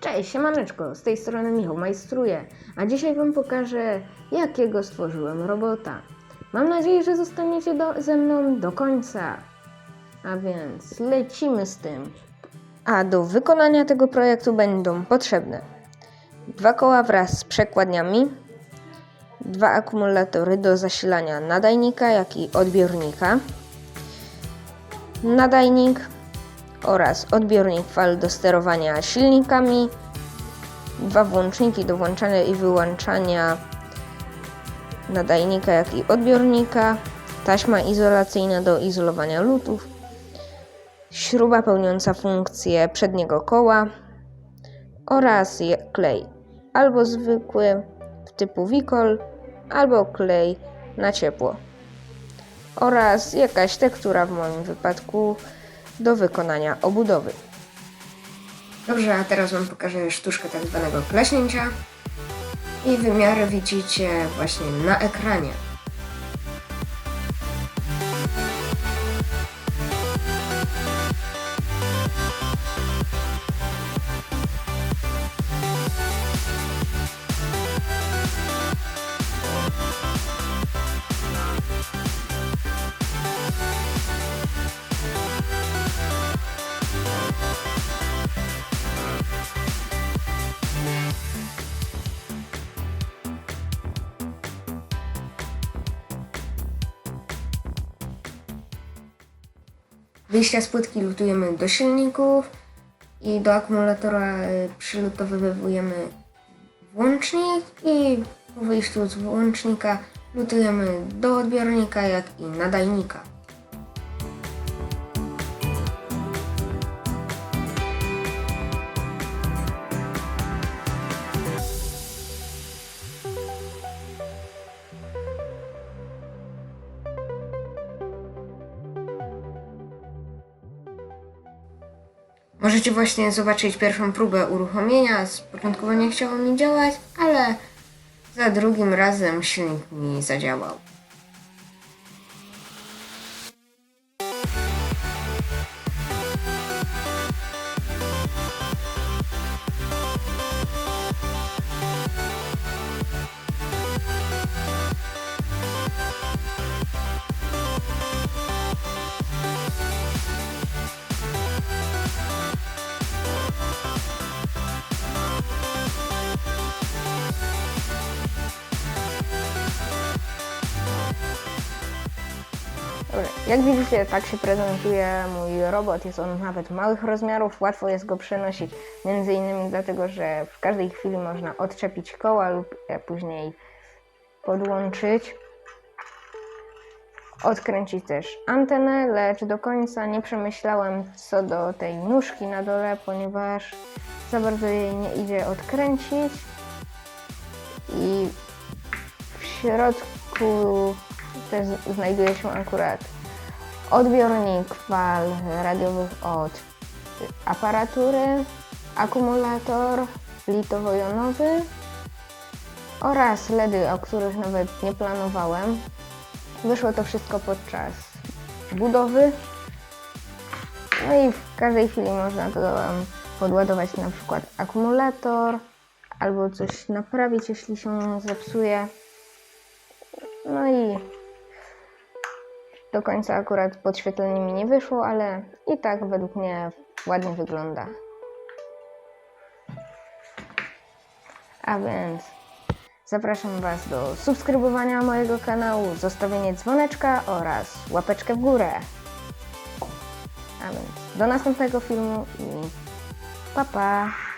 Cześć, siemaneczko, z tej strony Michał Majstruje, a dzisiaj Wam pokażę, jakiego stworzyłem robota. Mam nadzieję, że zostaniecie do, ze mną do końca. A więc lecimy z tym. A do wykonania tego projektu będą potrzebne dwa koła wraz z przekładniami, dwa akumulatory do zasilania nadajnika, jak i odbiornika, nadajnik, oraz odbiornik fal do sterowania silnikami, dwa włączniki do włączania i wyłączania nadajnika, jak i odbiornika, taśma izolacyjna do izolowania lutów, śruba pełniąca funkcję przedniego koła oraz klej albo zwykły typu Wicol, albo klej na ciepło oraz jakaś tektura w moim wypadku do wykonania obudowy. Dobrze, a teraz Wam pokażę sztuczkę tak zwanego klaśnięcia i wymiary widzicie właśnie na ekranie. Wyjścia z płytki lutujemy do silników i do akumulatora y, przylutowywujemy włącznik i po wyjściu z włącznika lutujemy do odbiornika, jak i nadajnika. Możecie właśnie zobaczyć pierwszą próbę uruchomienia. Z początkowo nie chciało mi działać, ale za drugim razem silnik mi zadziałał. Dobra, jak widzicie, tak się prezentuje mój robot. Jest on nawet małych rozmiarów, łatwo jest go przenosić, między innymi dlatego, że w każdej chwili można odczepić koła lub je później podłączyć. Odkręcić też antenę, lecz do końca nie przemyślałem co do tej nóżki na dole, ponieważ za bardzo jej nie idzie odkręcić. I w środku też znajduje się akurat odbiornik fal radiowych od aparatury, akumulator litowo-jonowy oraz LEDy, o których nawet nie planowałem. Wyszło to wszystko podczas budowy. No i w każdej chwili można to podładować na przykład akumulator albo coś naprawić, jeśli się zepsuje. No i do końca akurat podświetlenie mi nie wyszło, ale i tak według mnie ładnie wygląda. A więc zapraszam Was do subskrybowania mojego kanału, zostawienie dzwoneczka oraz łapeczkę w górę. A więc do następnego filmu i pa pa!